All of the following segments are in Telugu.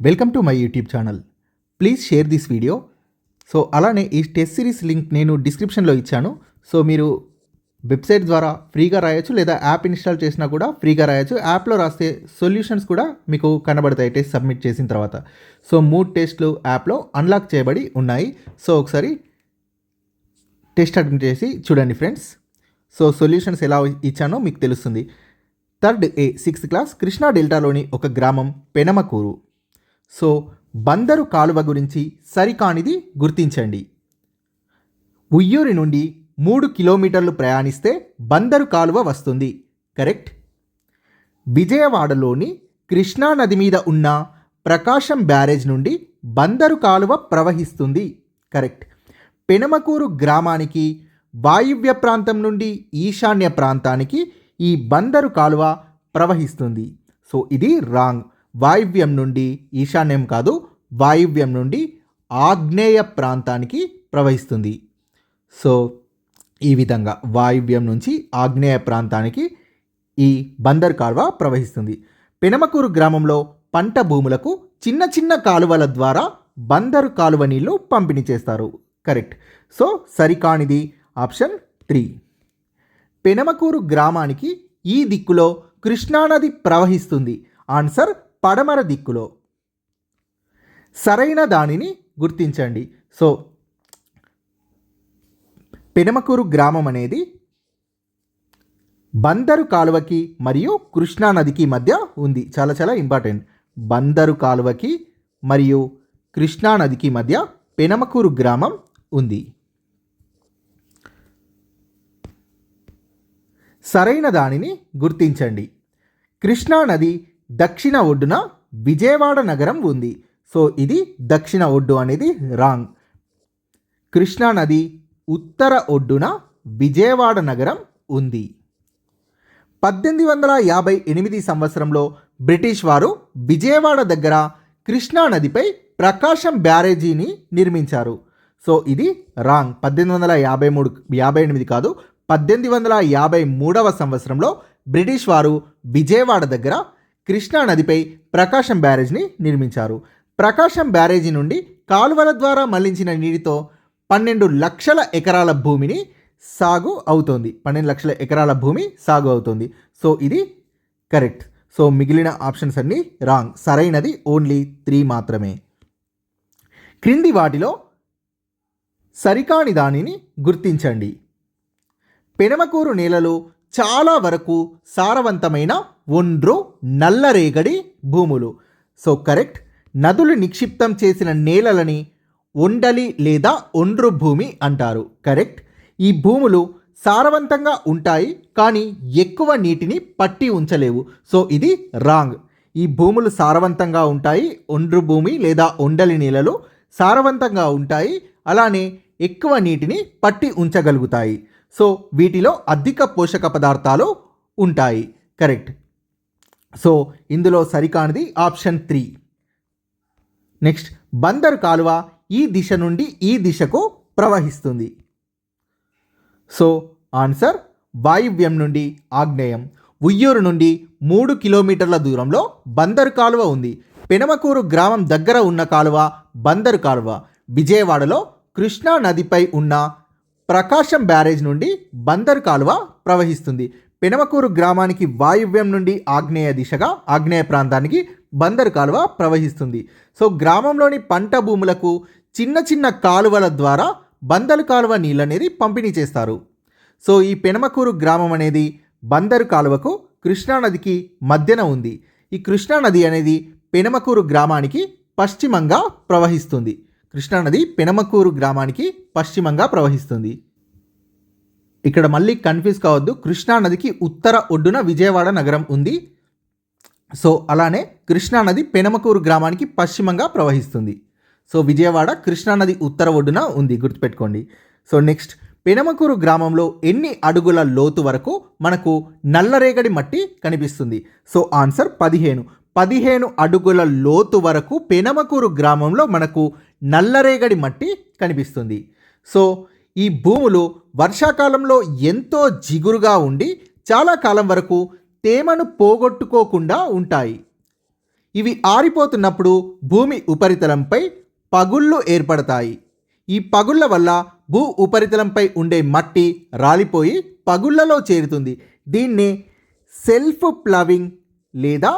Welcome to my YouTube channel please share this video so అలానే ఈ టెస్ట్ సిరీస్ లింక్ నేను డిస్క్రిప్షన్లో ఇచ్చాను. సో మీరు వెబ్సైట్ ద్వారా ఫ్రీగా రాయొచ్చు లేదా యాప్ ఇన్స్టాల్ చేసినా కూడా ఫ్రీగా రాయొచ్చు. యాప్లో రాస్తే సొల్యూషన్స్ కూడా మీకు కనబడతాయి టెస్ట్ సబ్మిట్ చేసిన తర్వాత. సో మూడు టెస్ట్లు యాప్లో అన్లాక్ చేయబడి ఉన్నాయి. సో ఒకసారి టెస్ట్ అటెంప్ట్ చేసి చూడండి ఫ్రెండ్స్ సో సొల్యూషన్స్ ఎలా ఇచ్చానో మీకు తెలుస్తుంది. Third A sixth class Krishna డెల్టాలోని ఒక గ్రామం పెనమకూరు సో బందరు కాలువ గురించి సరికానిది గుర్తించండి. ఉయ్యూరి నుండి మూడు కిలోమీటర్లు ప్రయాణిస్తే బందరు కాలువ వస్తుంది. కరెక్ట్? విజయవాడలోని కృష్ణా నది మీద ఉన్న ప్రకాశం బ్యారేజ్ నుండి బందరు కాలువ ప్రవహిస్తుంది. కరెక్ట్? పెనమకూరు గ్రామానికి వాయువ్య ప్రాంతం నుండి ఈశాన్య ప్రాంతానికి ఈ బందరు కాలువ ప్రవహిస్తుంది. సో ఇది రాంగ్. వాయువ్యం నుండి ఈశాన్యం కాదు వాయువ్యం నుండి ఆగ్నేయ ప్రాంతానికి ప్రవహిస్తుంది. సో ఈ విధంగా వాయువ్యం నుంచి ఆగ్నేయ ప్రాంతానికి ఈ బందర్ కాలువ ప్రవహిస్తుంది. పెనమకూరు గ్రామంలో పంట భూములకు చిన్న చిన్న కాలువల ద్వారా బందరు కాలువ నీళ్ళు పంపిణీ చేస్తారు. కరెక్ట్. సో సరికానిది ఆప్షన్ త్రీ. పెనమకూరు గ్రామానికి ఈ దిక్కులో కృష్ణానది ప్రవహిస్తుంది. ఆన్సర్ పడమర దిక్కులో. సరైన దానిని గుర్తించండి. సో పెనమకూరు గ్రామం అనేది బందరు కాలువకి మరియు కృష్ణా నదికి మధ్య ఉంది. చాలా చాలా ఇంపార్టెంట్. బందరు కాలువకి మరియు కృష్ణా నదికి మధ్య పెనమకూరు గ్రామం ఉంది. సరైన దానిని గుర్తించండి. కృష్ణా నది దక్షిణ ఒడ్డున విజయవాడ నగరం ఉంది. సో ఇది దక్షిణ ఒడ్డు అనేది రాంగ్. కృష్ణా నది ఉత్తర ఒడ్డున విజయవాడ నగరం ఉంది. పద్దెనిమిది వందల యాభై ఎనిమిది సంవత్సరంలో బ్రిటిష్ వారు విజయవాడ దగ్గర కృష్ణా నదిపై ప్రకాశం బ్యారేజీని నిర్మించారు. సో ఇది రాంగ్. పద్దెనిమిది వందల యాభై మూడు యాభై ఎనిమిది కాదు పద్దెనిమిది వందల యాభై మూడవ సంవత్సరంలో బ్రిటిష్ వారు విజయవాడ దగ్గర కృష్ణా నదిపై ప్రకాశం బ్యారేజ్ని నిర్మించారు. ప్రకాశం బ్యారేజీ నుండి కాలువల ద్వారా మళ్ళించిన నీటితో పన్నెండు లక్షల ఎకరాల భూమిని సాగు అవుతోంది. పన్నెండు లక్షల ఎకరాల భూమి సాగు అవుతుంది. సో ఇది కరెక్ట్. సో మిగిలిన ఆప్షన్స్ అన్నీ రాంగ్. సరైనది ఓన్లీ త్రీ మాత్రమే. క్రింది వాటిలో సరికాని దానిని గుర్తించండి. పెనమకూరు నేలలు చాలా వరకు సారవంతమైన ఒండ్రు నల్లరేగడి భూములు. So correct. నదులు నిక్షిప్తం చేసిన నేలలని ఒండలి లేదా ఒండ్రు భూమి అంటారు. కరెక్ట్. ఈ భూములు సారవంతంగా ఉంటాయి కానీ ఎక్కువ నీటిని పట్టి ఉంచలేవు. సో ఇది రాంగ్. ఈ భూములు సారవంతంగా ఉంటాయి ఒండ్రు భూమి లేదా ఒండలి నేలలు సారవంతంగా ఉంటాయి అలానే ఎక్కువ నీటిని పట్టి ఉంచగలుగుతాయి. సో వీటిలో అధిక పోషక పదార్థాలు ఉంటాయి. కరెక్ట్. సో ఇందులో సరికానిది ఆప్షన్ త్రీ. నెక్స్ట్ బందరు కాలువ ఈ దిశ నుండి ఈ దిశకు ప్రవహిస్తుంది. సో ఆన్సర్ వాయువ్యం నుండి ఆగ్నేయం ఉయ్యూరు నుండి మూడు కిలోమీటర్ల దూరంలో బందరు కాలువ ఉంది. పెనమకూరు గ్రామం దగ్గర ఉన్న కాలువ బందరు కాలువ. విజయవాడలో కృష్ణా నదిపై ఉన్న ప్రకాశం బ్యారేజ్ నుండి బందరు కాలువ ప్రవహిస్తుంది. పెనమకూరు గ్రామానికి వాయువ్యం నుండి ఆగ్నేయ దిశగా ఆగ్నేయ ప్రాంతానికి బందరు కాలువ ప్రవహిస్తుంది. సో గ్రామంలోని పంట భూములకు చిన్న చిన్న కాలువల ద్వారా బందరు కాలువ నీళ్ళు అనేది పంపిణీ చేస్తారు. సో ఈ పెనమకూరు గ్రామం అనేది బందరు కాలువకు కృష్ణానదికి మధ్యన ఉంది. ఈ కృష్ణానది అనేది పెనమకూరు గ్రామానికి పశ్చిమంగా ప్రవహిస్తుంది. కృష్ణానది పెనమకూరు గ్రామానికి పశ్చిమంగా ప్రవహిస్తుంది. ఇక్కడ మళ్ళీ కన్ఫ్యూజ్ కావద్దు. కృష్ణానదికి ఉత్తర ఒడ్డున విజయవాడ నగరం ఉంది. సో అలానే కృష్ణానది పెనమకూరు గ్రామానికి పశ్చిమంగా ప్రవహిస్తుంది. సో విజయవాడ కృష్ణానది ఉత్తర ఒడ్డున ఉంది. గుర్తుపెట్టుకోండి. సో నెక్స్ట్ పెనమకూరు గ్రామంలో ఎన్ని అడుగుల లోతు వరకు మనకు నల్లరేగడి మట్టి కనిపిస్తుంది? సో ఆన్సర్ పదిహేను. పదిహేను అడుగుల లోతు వరకు పెనమకూరు గ్రామంలో మనకు నల్లరేగడి మట్టి కనిపిస్తుంది. సో ఈ భూములు వర్షాకాలంలో ఎంతో జిగురుగా ఉండి చాలా కాలం వరకు తేమను పోగొట్టుకోకుండా ఉంటాయి. ఇవి ఆరిపోతున్నప్పుడు భూమి ఉపరితలంపై పగుళ్ళు ఏర్పడతాయి. ఈ పగుళ్ళ వల్ల భూ ఉపరితలంపై ఉండే మట్టి రాలిపోయి పగుళ్ళలో చేరుతుంది. దీన్ని సెల్ఫ్ ప్లవింగ్ లేదా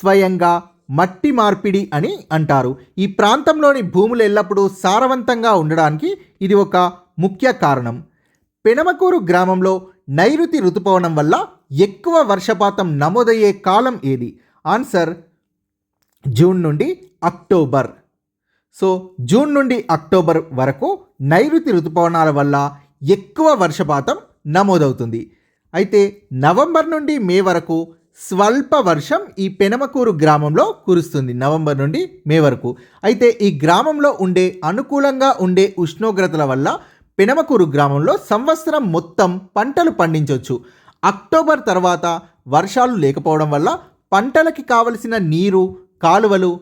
స్వయంగా మట్టి మార్పిడి అని అంటారు. ఈ ప్రాంతంలోని భూములు ఎల్లప్పుడూ సారవంతంగా ఉండడానికి ఇది ఒక ముఖ్య కారణం. పెనమకూరు గ్రామంలో నైరుతి ఋతుపవనం వల్ల ఎక్కువ వర్షపాతం నమోదయ్యే కాలం ఏది? ఆన్సర్ జూన్ నుండి అక్టోబర్. సో జూన్ నుండి అక్టోబర్ వరకు నైరుతి ఋతుపవనాల వల్ల ఎక్కువ వర్షపాతం నమోదవుతుంది. అయితే నవంబర్ నుండి మే వరకు స్వల్ప వర్షం ఈ పెనమకూరు గ్రామంలో కురుస్తుంది. నవంబర్ నుండి మే వరకు. అయితే ఈ గ్రామంలో ఉండే అనుకూలంగా ఉండే ఉష్ణోగ్రతల వల్ల పెనమకూరు గ్రామంలో సంవత్సరం మొత్తం పంటలు పండించవచ్చు అక్టోబర్ తర్వాత వర్షాలు లేకపోవడం వల్ల పంటలకి కావలసిన నీరు కాలువలు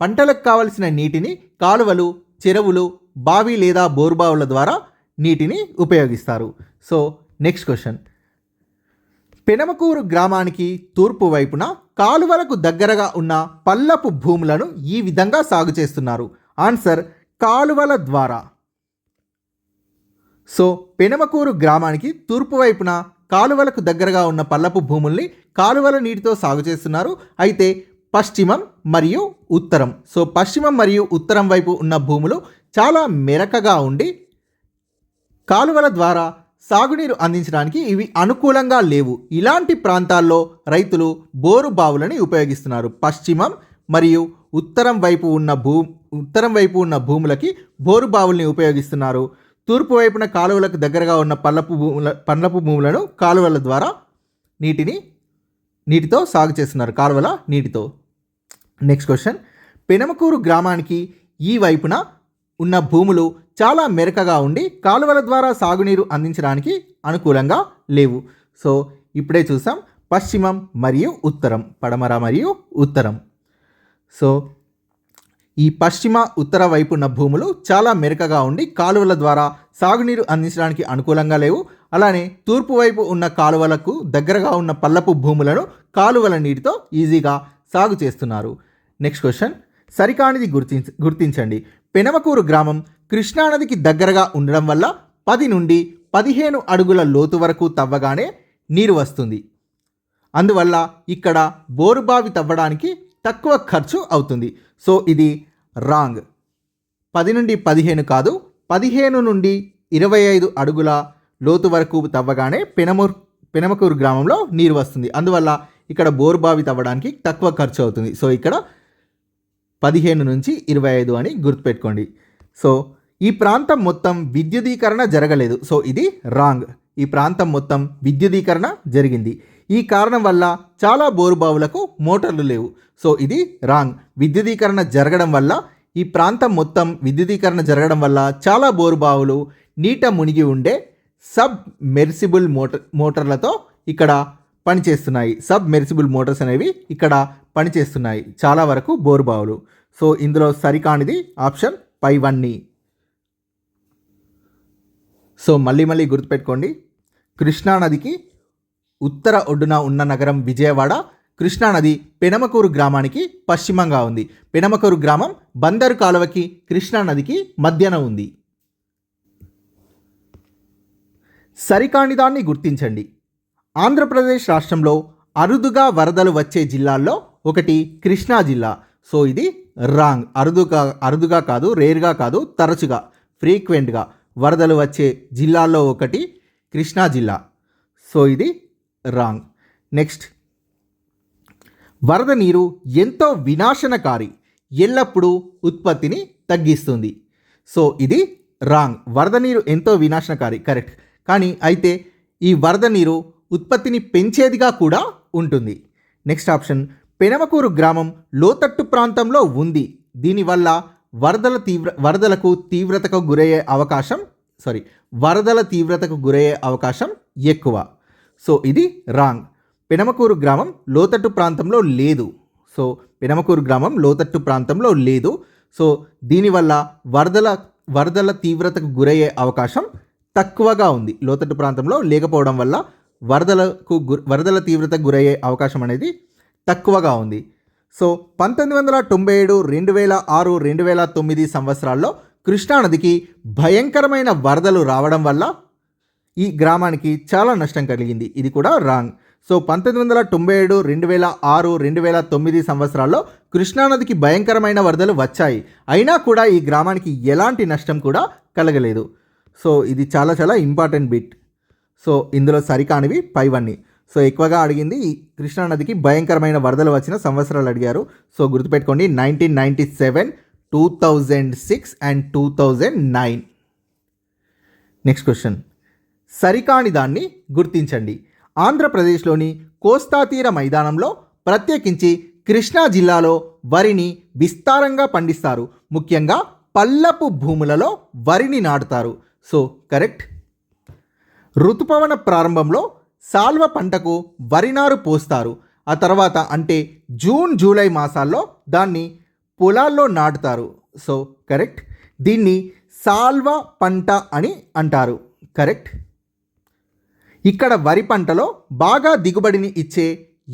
పంటలకు కావలసిన నీటిని కాలువలు చెరువులు బావి లేదా బోరుబావుల ద్వారా నీటిని ఉపయోగిస్తారు. సో నెక్స్ట్ క్వశ్చన్ పెనమకూరు గ్రామానికి తూర్పు వైపున కాలువలకు దగ్గరగా ఉన్న పల్లపు భూములను ఈ విధంగా సాగు చేస్తున్నారు. ఆన్సర్ కాలువల ద్వారా. సో పెనమకూరు గ్రామానికి తూర్పు వైపున కాలువలకు దగ్గరగా ఉన్న పల్లపు భూముల్ని కాలువల నీటితో సాగు చేస్తున్నారు. అయితే పశ్చిమం మరియు ఉత్తరం. సో పశ్చిమం మరియు ఉత్తరం వైపు ఉన్న భూములు చాలా మెరకగా ఉండి కాలువల ద్వారా సాగునీరు అందించడానికి ఇవి అనుకూలంగా లేవు. ఇలాంటి ప్రాంతాల్లో రైతులు బోరు బావులని ఉపయోగిస్తున్నారు. పశ్చిమం మరియు ఉత్తరం వైపు ఉన్న భూ ఉత్తరం వైపు ఉన్న భూములకి బోరు బావుల్ని ఉపయోగిస్తున్నారు. తూర్పు వైపున కాలువలకు దగ్గరగా ఉన్న పల్లపు భూముల పండ్లపు భూములను కాలువల ద్వారా నీటిని నీటితో సాగు చేస్తున్నారు. కాలువల నీటితో. నెక్స్ట్ క్వశ్చన్ పెనమకూరు గ్రామానికి ఈ వైపున ఉన్న భూములు చాలా మెరకగా ఉండి కాలువల ద్వారా సాగునీరు అందించడానికి అనుకూలంగా లేవు. సో ఇప్పుడే చూసాం. పశ్చిమం మరియు ఉత్తరం. పడమర మరియు ఉత్తరం. సో ఈ పశ్చిమ ఉత్తర వైపు ఉన్న భూములు చాలా మెరకగా ఉండి కాలువల ద్వారా సాగునీరు అందించడానికి అనుకూలంగా లేవు. అలానే తూర్పు వైపు ఉన్న కాలువలకు దగ్గరగా ఉన్న పల్లపు భూములను కాలువల నీటితో ఈజీగా సాగు చేస్తున్నారు. నెక్స్ట్ క్వశ్చన్ సరికానిది గుర్తించ గుర్తించండి. పెనమకూరు గ్రామం కృష్ణానదికి దగ్గరగా ఉండడం వల్ల పది నుండి పదిహేను అడుగుల లోతు వరకు తవ్వగానే నీరు వస్తుంది. అందువల్ల ఇక్కడ బోరుబావి తవ్వడానికి తక్కువ ఖర్చు అవుతుంది. సో ఇది రాంగ్. పది నుండి పదిహేను కాదు పదిహేను నుండి ఇరవై ఐదు అడుగుల లోతు వరకు తవ్వగానే పెనమూర్ పెనమకూరు గ్రామంలో నీరు వస్తుంది. అందువల్ల ఇక్కడ బోరుబావి తవ్వడానికి తక్కువ ఖర్చు అవుతుంది. సో ఇక్కడ పదిహేను నుంచి ఇరవై ఐదు అని గుర్తుపెట్టుకోండి. సో ఈ ప్రాంతం మొత్తం విద్యుదీకరణ జరగలేదు. సో ఇది రాంగ్. ఈ ప్రాంతం మొత్తం విద్యుదీకరణ జరిగింది. ఈ కారణం వల్ల చాలా బోరుబావులకు మోటార్లు లేవు. సో ఇది రాంగ్. విద్యుదీకరణ జరగడం వల్ల ఈ ప్రాంతం మొత్తం విద్యుదీకరణ జరగడం వల్ల చాలా బోరుబావులు నీట మునిగి ఉండే సబ్ మెర్సిబుల్ మోటార్ మోటార్లతో ఇక్కడ పనిచేస్తున్నాయి. సబ్ మెర్సిబుల్ మోటార్స్ అనేవి ఇక్కడ పనిచేస్తున్నాయి. చాలా వరకు బోరుబావులు. సో ఇందులో సరికానిది ఆప్షన్ పై వన్ని సో మళ్ళీ మళ్ళీ గుర్తుపెట్టుకోండి. కృష్ణానదికి ఉత్తర ఒడ్డున ఉన్న నగరం విజయవాడ కృష్ణానది పెనమకూరు గ్రామానికి పశ్చిమంగా ఉంది. పెనమకూరు గ్రామం బందరు కాలువకి కృష్ణానదికి మధ్యన ఉంది. సరికానిదాన్ని గుర్తించండి. ఆంధ్రప్రదేశ్ రాష్ట్రంలో అరుదుగా వరదలు వచ్చే జిల్లాల్లో ఒకటి కృష్ణా జిల్లా. సో ఇది రాంగ్. అరుదుగా అరుదుగా కాదు రేర్గా కాదు తరచుగా ఫ్రీక్వెంట్గా వరదలు వచ్చే జిల్లాల్లో ఒకటి కృష్ణా జిల్లా. సో ఇది రాంగ్. నెక్స్ట్. వరద నీరు ఎంతో వినాశనకారి ఎల్లప్పుడూ ఉత్పత్తిని తగ్గిస్తుంది. సో ఇది రాంగ్. వరద నీరు ఎంతో వినాశనకారి కరెక్ట్. కానీ అయితే ఈ వరద నీరు ఉత్పత్తిని పెంచేదిగా కూడా ఉంటుంది. Next option. పెనమకూరు గ్రామం లోతట్టు ప్రాంతంలో ఉంది. దీనివల్ల వరదల తీవ్ర వరదలకు తీవ్రతకు గురయ్యే అవకాశం సారీ వరదల తీవ్రతకు గురయ్యే అవకాశం ఎక్కువ. సో ఇది రాంగ్. పెనమకూరు గ్రామం లోతట్టు ప్రాంతంలో లేదు. సో పెనమకూరు గ్రామం లోతట్టు ప్రాంతంలో లేదు. సో దీనివల్ల వరదల వరదల తీవ్రతకు గురయ్యే అవకాశం తక్కువగా ఉంది. లోతట్టు ప్రాంతంలో లేకపోవడం వల్ల వరదలకు గు వరదల తీవ్రతకు గురయ్యే అవకాశం అనేది తక్కువగా ఉంది. సో పంతొమ్మిది వందల తొంభై ఏడు రెండు వేల ఆరు రెండు వేల తొమ్మిది సంవత్సరాల్లో కృష్ణానదికి భయంకరమైన వరదలు రావడం వల్ల ఈ గ్రామానికి చాలా నష్టం కలిగింది. ఇది కూడా రాంగ్. సో పంతొమ్మిది వందల తొంభై ఏడు రెండు వేల ఆరు రెండు వేల తొమ్మిది సంవత్సరాల్లో కృష్ణానదికి భయంకరమైన వరదలు వచ్చాయి. అయినా కూడా ఈ గ్రామానికి ఎలాంటి నష్టం కూడా కలగలేదు. సో ఇది చాలా చాలా ఇంపార్టెంట్ బిట్. సో ఇందులో సరికానివి పైవన్నీ. సో ఎక్కువగా అడిగింది ఈ కృష్ణానదికి భయంకరమైన వరదలు వచ్చిన సంవత్సరాలు అడిగారు. సో గుర్తుపెట్టుకోండి nineteen ninety seven two thousand six and two thousand nine. Next question. సరికాని దాన్ని గుర్తించండి. ఆంధ్రప్రదేశ్లోని కోస్తా తీర మైదానంలో ప్రత్యేకించి కృష్ణా జిల్లాలో వరిని విస్తారంగా పండిస్తారు. ముఖ్యంగా పల్లపు భూములలో వరిని నాటుతారు. So correct? ఋతుపవన ప్రారంభంలో సాల్వ పంటకు వరినారు పోస్తారు. ఆ తర్వాత అంటే జూన్ జూలై మాసాల్లో దాన్ని పొలాల్లో నాటుతారు. So correct? దీన్ని సాల్వ పంట అని అంటారు. కరెక్ట్? ఇక్కడ వరి పంటలో బాగా దిగుబడిని ఇచ్చే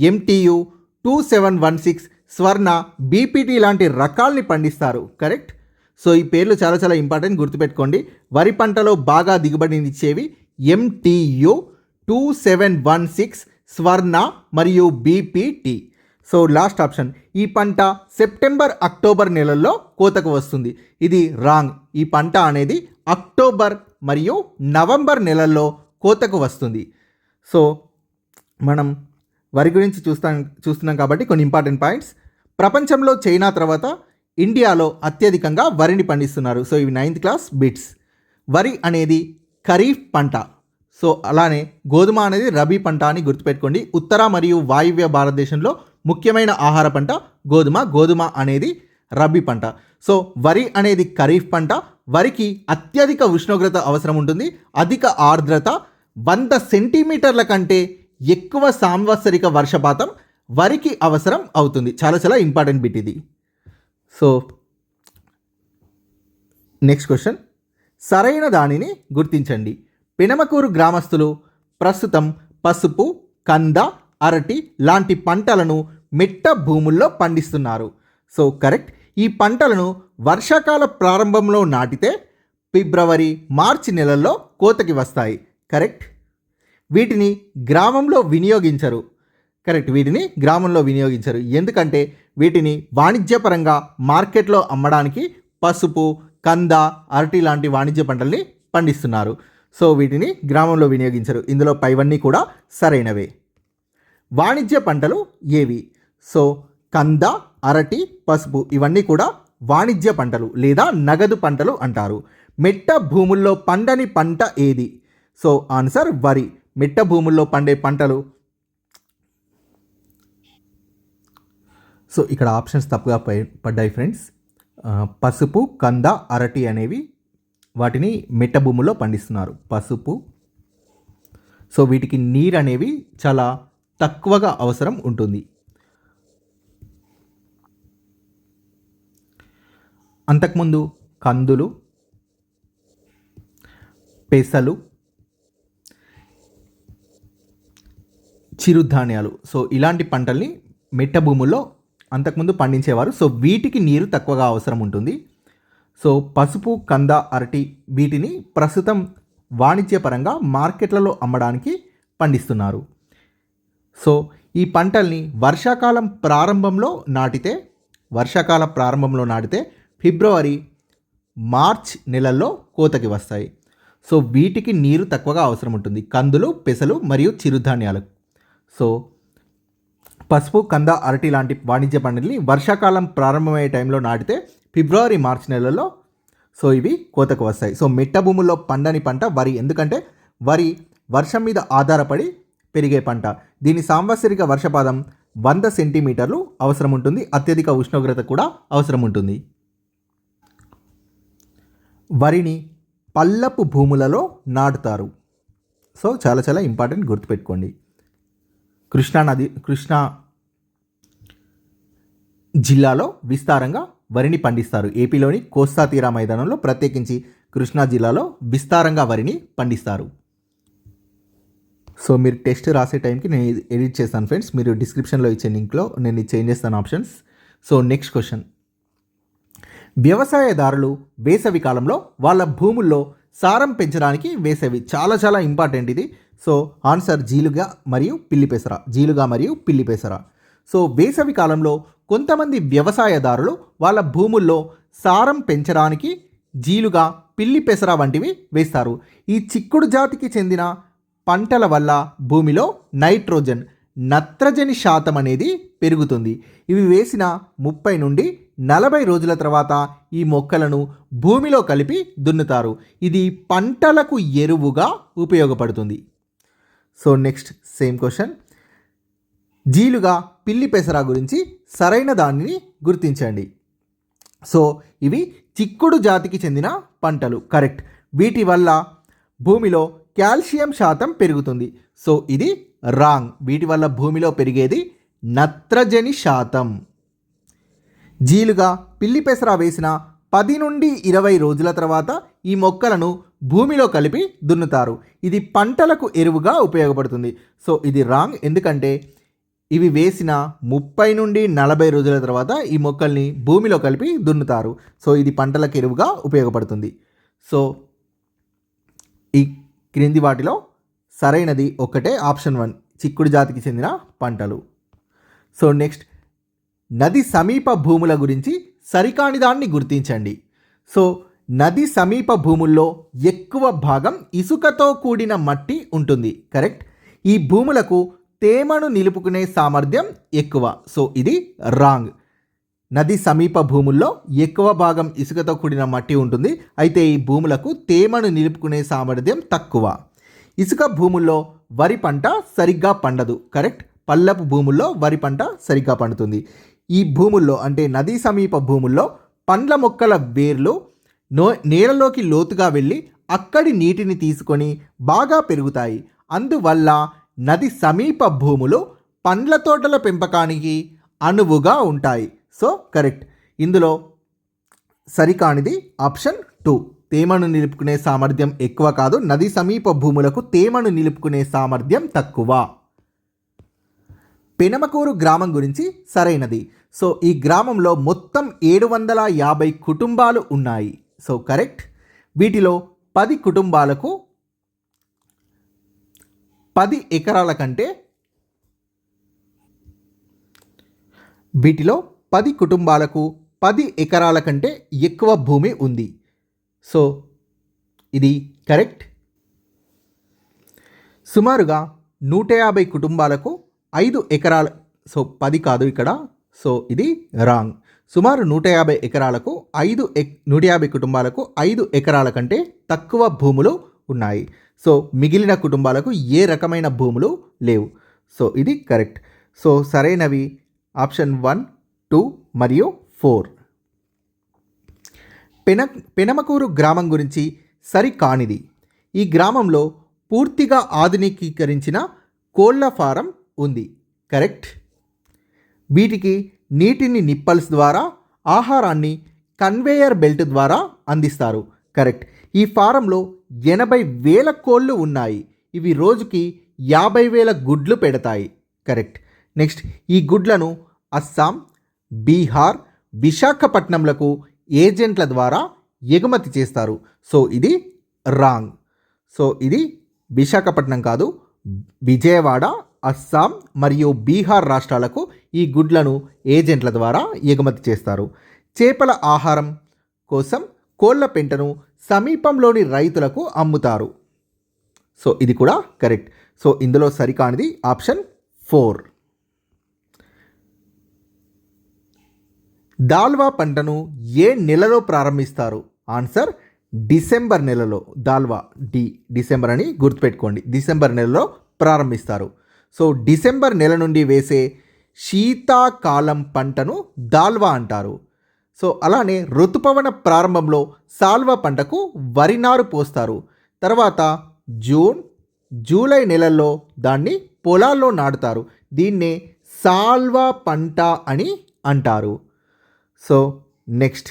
MTU two seven one six Swarna BPT లాంటి రకాల్ని పండిస్తారు కరెక్ట్ సో ఈ పేర్లు చాలా చాలా ఇంపార్టెంట్ గుర్తుపెట్టుకోండి. వరి పంటలో బాగా దిగుబడిని ఇచ్చేవి MTU two seven one six Swarna మరియు బీపీటీ సో లాస్ట్ ఆప్షన్ ఈ పంట సెప్టెంబర్ అక్టోబర్ నెలల్లో కోతకు వస్తుంది. ఇది రాంగ్ ఈ పంట అనేది అక్టోబర్ మరియు నవంబర్ నెలల్లో కోతకు వస్తుంది. సో మనం వరి గురించి చూస్తాం చూస్తున్నాం కాబట్టి కొన్ని ఇంపార్టెంట్ పాయింట్స్. ప్రపంచంలో చైనా తర్వాత ఇండియాలో అత్యధికంగా వరిని పండిస్తున్నారు. సో ఇవి నైన్త్ క్లాస్ బిట్స్. వరి అనేది ఖరీఫ్ పంట. సో అలానే గోధుమ అనేది రబీ పంట అని గుర్తుపెట్టుకోండి. ఉత్తర మరియు వాయువ్య భారతదేశంలో ముఖ్యమైన ఆహార పంట గోధుమ. గోధుమ అనేది రబీ పంట. సో వరి అనేది ఖరీఫ్ పంట. వరికి అత్యధిక ఉష్ణోగ్రత అవసరం ఉంటుంది. అధిక ఆర్ద్రత వంద సెంటీమీటర్ల కంటే ఎక్కువ సాంవత్సరిక వర్షపాతం వరికి అవసరం అవుతుంది. చాలా చాలా ఇంపార్టెంట్ బిట్ ఇది. So next question. సరైన దానిని గుర్తించండి. పినమకూరు గ్రామస్తులు ప్రస్తుతం పసుపు కంద అరటి లాంటి పంటలను మెట్ట భూముల్లో పండిస్తున్నారు. So correct. ఈ పంటలను వర్షాకాల ప్రారంభంలో నాటితే ఫిబ్రవరి మార్చి నెలల్లో కోతకి వస్తాయి. కరెక్ట్? వీటిని గ్రామంలో వినియోగించరు. కరెక్ట్ వీటిని గ్రామంలో వినియోగించరు. ఎందుకంటే వీటిని వాణిజ్యపరంగా మార్కెట్లో అమ్మడానికి పసుపు కంద అరటి లాంటి వాణిజ్య పంటల్ని పండిస్తున్నారు. సో వీటిని గ్రామంలో వినియోగించరు. ఇందులో పైవన్నీ కూడా సరైనవే. వాణిజ్య పంటలు ఏవి? సో కంద అరటి పసుపు ఇవన్నీ కూడా వాణిజ్య పంటలు లేదా నగదు పంటలు అంటారు. మెట్ట భూముల్లో పండని పంట ఏది? సో ఆన్సర్ వరి. మెట్ట భూముల్లో పండే పంటలు. సో ఇక్కడ ఆప్షన్స్ తప్పుగా పై- పడ్డాయి ఫ్రెండ్స్. పసుపు కంద అరటి అనేవి వాటిని మెట్ట భూముల్లో పండిస్తున్నారు. పసుపు. సో వీటికి నీరు అనేవి చాలా తక్కువగా అవసరం ఉంటుంది. అంతకుముందు కందులు పెసలు చిరుధాన్యాలు. సో ఇలాంటి పంటల్ని మెట్ట భూముల్లో అంతకుముందు పండించేవారు. సో వీటికి నీరు తక్కువగా అవసరం ఉంటుంది. సో పసుపు కంద అరటి వీటిని ప్రస్తుతం వాణిజ్యపరంగా మార్కెట్లలో అమ్మడానికి పండిస్తున్నారు. సో ఈ పంటల్ని వర్షాకాలం ప్రారంభంలో నాటితే వర్షాకాల ప్రారంభంలో నాటితే ఫిబ్రవరి మార్చ్ నెలల్లో కోతకి వస్తాయి. సో వీటికి నీరు తక్కువగా అవసరం ఉంటుంది. కందులు పెసలు మరియు చిరుధాన్యాలు. సో పసుపు కంద అరటి లాంటి వాణిజ్య పంటల్ని వర్షాకాలం ప్రారంభమయ్యే టైంలో నాటితే ఫిబ్రవరి మార్చి నెలలో సో ఇవి కోతకు వస్తాయి. సో మిట్ట భూముల్లో పండని పంట వరి. ఎందుకంటే వరి వర్షం మీద ఆధారపడి పెరిగే పంట. దీని సాంవత్సరిక వర్షపాతం వంద సెంటీమీటర్లు అవసరం ఉంటుంది. అత్యధిక ఉష్ణోగ్రత కూడా అవసరం ఉంటుంది. వరిని పల్లపు భూములలో నాటుతారు. సో చాలా చాలా ఇంపార్టెంట్ గుర్తుపెట్టుకోండి. కృష్ణా నది కృష్ణా జిల్లాలో విస్తారంగా వరిని పండిస్తారు. ఏపీలోని కోస్తా తీరా మైదానంలో ప్రత్యేకించి కృష్ణా జిల్లాలో విస్తారంగా వరిని పండిస్తారు. సో మీరు టెస్ట్ రాసే టైంకి నేను ఎడిట్ చేస్తాను ఫ్రెండ్స్. మీరు డిస్క్రిప్షన్లో ఇచ్చే లింక్లో నేను చేంజ్ చేస్తాను ఆప్షన్స్. So next question. వ్యవసాయదారులు వేసవి కాలంలో వాళ్ళ భూముల్లో సారం పెంచడానికి వేసవి చాలా చాలా ఇంపార్టెంట్ ఇది. సో ఆన్సర్ జీలుగా మరియు పిల్లి పెసర జీలుగా మరియు పిల్లి పెసర. సో వేసవి కాలంలో కొంతమంది వ్యవసాయదారులు వాళ్ళ భూముల్లో సారం పెంచడానికి జీలుగా పిల్లి పెసర వంటివి వేస్తారు. ఈ చిక్కుడు జాతికి చెందిన పంటల వల్ల భూమిలో నైట్రోజన్ నత్రజని శాతం అనేది పెరుగుతుంది. ఇవి వేసిన ముప్పై నుండి నలభై రోజుల తర్వాత ఈ మొక్కలను భూమిలో కలిపి దున్నుతారు. ఇది పంటలకు ఎరువుగా ఉపయోగపడుతుంది. So next same question. జీలుగా పిల్లి పెసర గురించి సరైన దానిని గుర్తించండి. సో ఇవి చిక్కుడు జాతికి చెందిన పంటలు కరెక్ట్. వీటి వల్ల భూమిలో కాల్షియం శాతం పెరుగుతుంది. సో ఇది రాంగ్. వీటి వల్ల భూమిలో పెరిగేది నత్రజని శాతం. జీలుగా పిల్లి పెసర వేసిన పది నుండి ఇరవై రోజుల తర్వాత ఈ మొక్కలను భూమిలో కలిపి దున్నుతారు. ఇది పంటలకు ఎరువుగా ఉపయోగపడుతుంది. సో ఇది రాంగ్. ఎందుకంటే ఇవి వేసిన ముప్పై నుండి నలభై రోజుల తర్వాత ఈ మొక్కల్ని భూమిలో కలిపి దున్నుతారు. సో ఇది పంటలకు ఎరువుగా ఉపయోగపడుతుంది. సో ఈ క్రింది వాటిలో సరైనది ఒకటే ఆప్షన్ వన్ చిక్కుడు జాతికి చెందిన పంటలు. సో నెక్స్ట్ నది సమీప భూముల గురించి సరికాని దాన్ని గుర్తించండి. సో నది సమీప భూముల్లో ఎక్కువ భాగం ఇసుకతో కూడిన మట్టి ఉంటుంది కరెక్ట్? ఈ భూములకు తేమను నిలుపుకునే సామర్థ్యం ఎక్కువ సో ఇది రాంగ్. నది సమీప భూముల్లో ఎక్కువ భాగం ఇసుకతో కూడిన మట్టి ఉంటుంది అయితే ఈ భూములకు తేమను నిలుపుకునే సామర్థ్యం తక్కువ. ఇసుక భూముల్లో వరి పంట సరిగ్గా పండదు కరెక్ట్? పల్లపు భూముల్లో వరి పంట సరిగ్గా పండుతుంది. ఈ భూముల్లో అంటే నదీ సమీప భూముల్లో పండ్ల మొక్కల వేర్లు నో నేలలోకి లోతుగా వెళ్ళి అక్కడి నీటిని తీసుకొని బాగా పెరుగుతాయి. అందువల్ల నది సమీప భూములు పండ్ల తోటల పెంపకానికి అనువుగా ఉంటాయి. So correct. ఇందులో సరికానిది ఆప్షన్ టూ. తేమను నిలుపుకునే సామర్థ్యం ఎక్కువ కాదు. నది సమీప భూములకు తేమను నిలుపుకునే సామర్థ్యం తక్కువ. పెనమకూరు గ్రామం గురించి సరైనది. సో ఈ గ్రామంలో మొత్తం ఏడు వందల యాభై కుటుంబాలు ఉన్నాయి. So correct. వీటిలో పది కుటుంబాలకు పది ఎకరాల కంటే వీటిలో పది కుటుంబాలకు పది ఎకరాల కంటే ఎక్కువ భూమి ఉంది. సో ఇది కరెక్ట్. సుమారుగా నూట యాభై కుటుంబాలకు ఐదు ఎకరాల సో పది కాదు ఇక్కడ. సో ఇది రాంగ్. సుమారు నూట యాభై ఎకరాలకు ఐదు ఎక్ నూట యాభై కుటుంబాలకు ఐదు ఎకరాల కంటే తక్కువ భూములు ఉన్నాయి. సో మిగిలిన కుటుంబాలకు ఏ రకమైన భూములు లేవు. సో ఇది కరెక్ట్. సో సరైనవి. ఆప్షన్ వన్ టూ మరియు ఫోర్. పెన పెనమకూరు గ్రామం గురించి సరికానిది. ఈ గ్రామంలో పూర్తిగా ఆధునికీకరించిన కోళ్ళ ఫారం ఉంది. కరెక్ట్? వీటికి నీటిని నిప్పల్స్ ద్వారా ఆహారాన్ని కన్వేయర్ బెల్ట్ ద్వారా అందిస్తారు. కరెక్ట్. ఈ ఫారంలో ఎనభై వేల కోళ్ళు ఉన్నాయి. ఇవి రోజుకి యాభై వేల గుడ్లు పెడతాయి. కరెక్ట్. నెక్స్ట్ ఈ గుడ్లను అస్సాం బీహార్ విశాఖపట్నంలకు ఏజెంట్ల ద్వారా ఎగుమతి చేస్తారు. సో ఇది రాంగ్. సో ఇది విశాఖపట్నం కాదు విజయవాడ అస్సాం మరియు బీహార్ రాష్ట్రాలకు ఈ గుడ్లను ఏజెంట్ల ద్వారా ఎగుమతి చేస్తారు. చేపల ఆహారం కోసం కోళ్ళ పెంటను సమీపంలోని రైతులకు అమ్ముతారు. సో ఇది కూడా కరెక్ట్. సో ఇందులో సరికానిది ఆప్షన్ ఫోర్. దాల్వా పంటను ఏ నెలలో ప్రారంభిస్తారు? ఆన్సర్ డిసెంబర్ నెలలో. దాల్వా డి డిసెంబర్ అని గుర్తుపెట్టుకోండి. డిసెంబర్ నెలలో ప్రారంభిస్తారు. సో డిసెంబర్ నెల నుండి వేసే శీతాకాలం పంటను దాల్వా అంటారు. సో అలానే ఋతుపవన ప్రారంభంలో సాల్వ పంటకు వరి నారు పోస్తారు. తర్వాత జూన్ జూలై నెలల్లో దాన్ని పొలాల్లో నాటుతారు. దీన్నే సాల్వా పంట అని అంటారు. So next.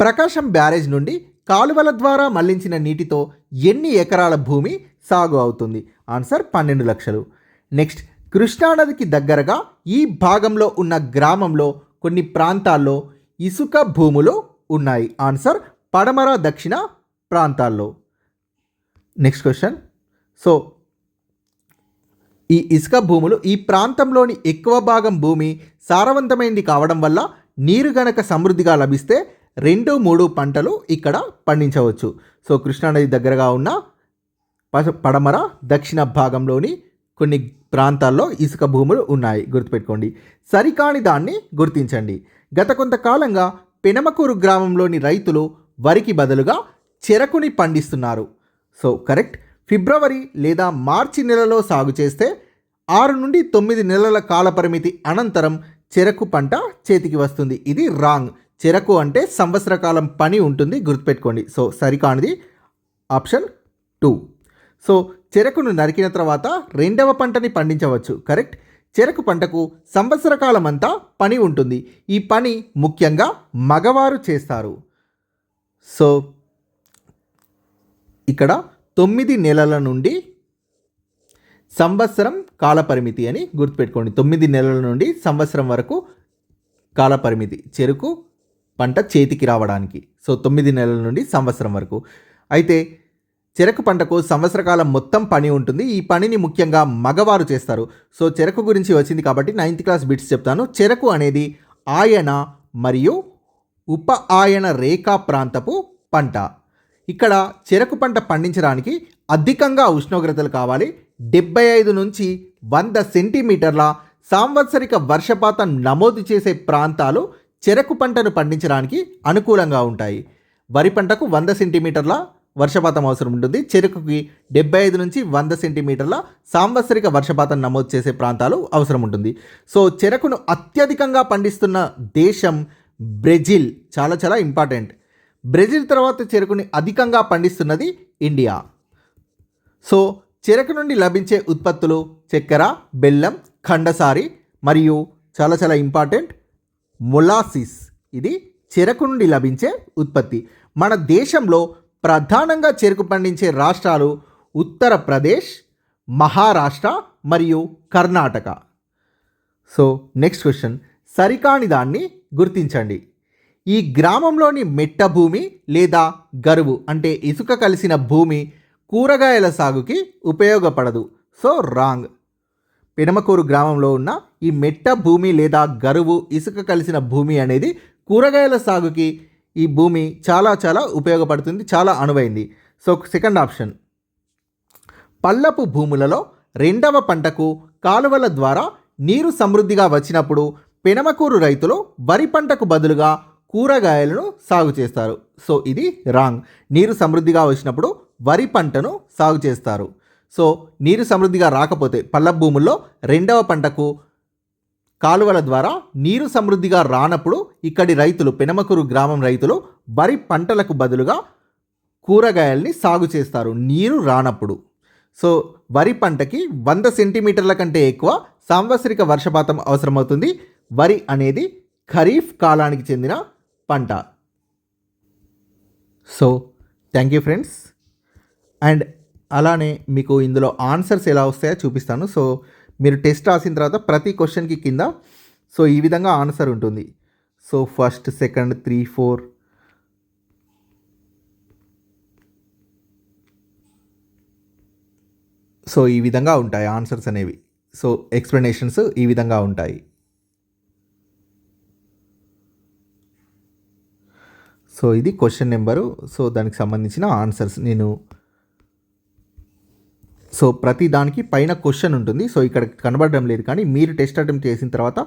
ప్రకాశం బ్యారేజ్ నుండి కాలువల ద్వారా మళ్ళించిన నీటితో ఎన్ని ఎకరాల భూమి సాగు అవుతుంది? ఆన్సర్ పన్నెండు లక్షలు. నెక్స్ట్ కృష్ణానదికి దగ్గరగా ఈ భాగంలో ఉన్న గ్రామంలో కొన్ని ప్రాంతాల్లో ఇసుక భూములు ఉన్నాయి. ఆన్సర్ పడమర దక్షిణ ప్రాంతాల్లో. Next question. సో ఈ ఇసుక భూములు ఈ ప్రాంతంలోని ఎక్కువ భాగం భూమి సారవంతమైనది కావడం వల్ల నీరు గనక సమృద్ధిగా లభిస్తే రెండు మూడు పంటలు ఇక్కడ పండించవచ్చు. సో కృష్ణానది దగ్గరగా ఉన్న పడమర దక్షిణ భాగంలోని కొన్ని ప్రాంతాల్లో ఇసుక భూములు ఉన్నాయి. గుర్తుపెట్టుకోండి. సరికాని దాన్ని గుర్తించండి. గత కొంతకాలంగా పెనమకూరు గ్రామంలోని రైతులు వరికి బదులుగా చెరకుని పండిస్తున్నారు. So correct. ఫిబ్రవరి లేదా మార్చి నెలలో సాగు చేస్తే ఆరు నుండి తొమ్మిది నెలల కాలపరిమితి అనంతరం చెరకు పంట చేతికి వస్తుంది. ఇది రాంగ్. చెరకు అంటే సంవత్సర కాలం పని ఉంటుంది. గుర్తుపెట్టుకోండి. సో సరికానిది ఆప్షన్ టూ. సో చెరకును నరికిన తర్వాత రెండవ పంటని పండించవచ్చు కరెక్ట్? చెరకు పంటకు సంవత్సర కాలం అంతా పని ఉంటుంది. ఈ పని ముఖ్యంగా మగవారు చేస్తారు. సో ఇక్కడ తొమ్మిది నెలల నుండి సంవత్సరం కాలపరిమితి అని గుర్తుపెట్టుకోండి. తొమ్మిది నెలల నుండి సంవత్సరం వరకు కాలపరిమితి చెరుకు పంట చేతికి రావడానికి. సో తొమ్మిది నెలల నుండి సంవత్సరం వరకు. అయితే చెరకు పంటకు సంవత్సర కాలం మొత్తం పని ఉంటుంది. ఈ పనిని ముఖ్యంగా మగవారు చేస్తారు. సో చెరకు గురించి వచ్చింది కాబట్టి నైన్త్ క్లాస్ బిట్స్ చెప్తాను. చెరకు అనేది ఆయన మరియు ఉప ఆయన రేఖా ప్రాంతపు పంట. ఇక్కడ చెరకు పంట పండించడానికి అధికంగా ఉష్ణోగ్రతలు కావాలి. డెబ్బై ఐదు నుంచి వంద సెంటీమీటర్ల సాంవత్సరిక వర్షపాతం నమోదు చేసే ప్రాంతాలు చెరకు పంటను పండించడానికి అనుకూలంగా ఉంటాయి. వరి పంటకు వంద సెంటీమీటర్ల వర్షపాతం అవసరం ఉంటుంది. చెరుకుకి డెబ్బై ఐదు నుంచి వంద సెంటీమీటర్ల సాంవత్సరిక వర్షపాతం నమోదు చేసే ప్రాంతాలు అవసరం ఉంటుంది. సో చెరకును అత్యధికంగా పండిస్తున్న దేశం బ్రెజిల్. చాలా చాలా ఇంపార్టెంట్. బ్రెజిల్ తర్వాత చెరుకుని అధికంగా పండిస్తున్నది ఇండియా. సో చెరకు నుండి లభించే ఉత్పత్తులు చక్కెర బెల్లం ఖండసారి మరియు చాలా చాలా ఇంపార్టెంట్ మొలాసిస్. ఇది చెరకు నుండి లభించే ఉత్పత్తి. మన దేశంలో ప్రధానంగా చెరుకు పండించే రాష్ట్రాలు ఉత్తరప్రదేశ్ మహారాష్ట్ర మరియు కర్ణాటక. సో నెక్స్ట్ క్వశ్చన్ సరికాని దాన్ని గుర్తించండి. ఈ గ్రామంలోని మెట్ట భూమి లేదా గరువు అంటే ఇసుక కలిసిన భూమి కూరగాయల సాగుకి ఉపయోగపడదు. సో రాంగ్ పెనమకూరు గ్రామంలో ఉన్న ఈ మెట్ట భూమి లేదా గరువు ఇసుక కలిసిన భూమి అనేది కూరగాయల సాగుకి ఈ భూమి చాలా చాలా ఉపయోగపడుతుంది చాలా అనువైంది. సో సెకండ్ ఆప్షన్ పల్లపు భూములలో రెండవ పంటకు కాలువల ద్వారా నీరు సమృద్ధిగా వచ్చినప్పుడు పెనమకూరు రైతులు వరి పంటకు బదులుగా కూరగాయలను సాగు చేస్తారు. సో ఇది రాంగ్. నీరు సమృద్ధిగా వచ్చినప్పుడు వరి పంటను సాగు చేస్తారు. సో నీరు సమృద్ధిగా రాకపోతే పల్ల భూముల్లో రెండవ పంటకు కాలువల ద్వారా నీరు సమృద్ధిగా రానప్పుడు ఇక్కడి రైతులు పెనమకూరు గ్రామం రైతులు వరి పంటలకు బదులుగా కూరగాయల్ని సాగు చేస్తారు. నీరు రానప్పుడు. సో వరి పంటకి వంద సెంటీమీటర్ల కంటే ఎక్కువ సాంవత్సరిక వర్షపాతం అవసరమవుతుంది. వరి అనేది ఖరీఫ్ కాలానికి చెందిన పంట. So thank you friends. And అలానే మీకు ఇందులో ఆన్సర్స్ ఎలా వస్తాయో చూపిస్తాను. సో మీరు టెస్ట్ రాసిన తర్వాత ప్రతి క్వశ్చన్కి కింద సో ఈ విధంగా ఆన్సర్ ఉంటుంది. So first second three four. So ఈ విధంగా ఉంటాయి ఆన్సర్స్ అనేవి. సో ఎక్స్ప్లెనేషన్స్ ఈ విధంగా ఉంటాయి. సో ఇది క్వశ్చన్ నెంబరు. సో దానికి సంబంధించిన ఆన్సర్స్ నేను. సో ప్రతి దానికి పైన క్వశ్చన్ ఉంటుంది. సో ఇక్కడ కనబడడం లేదు కానీ మీరు టెస్ట్ అటెంప్ట్ చేసిన తర్వాత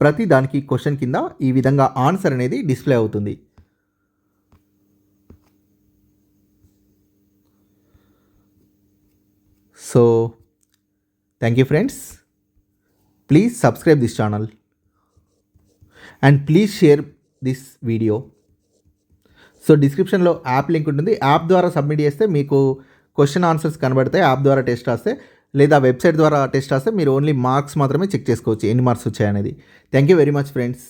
ప్రతి దానికి క్వశ్చన్ కింద ఈ విధంగా ఆన్సర్ అనేది డిస్ప్లే అవుతుంది. So thank you friends please subscribe this channel and please share this video so డిస్క్రిప్షన్లో యాప్ లింక్ ఉంటుంది. యాప్ ద్వారా సబ్మిట్ చేస్తే మీకు క్వశ్చన్ ఆన్సర్స్ కనబడతాయి. యాప్ ద్వారా టెస్ట్ రాస్తే లేదా వెబ్సైట్ ద్వారా టెస్ట్ రాస్తే మీరు ఓన్లీ మార్క్స్ మాత్రమే చెక్ చేసుకోవచ్చు. ఎన్ని marks వచ్చాయనేది. Thank you very much friends.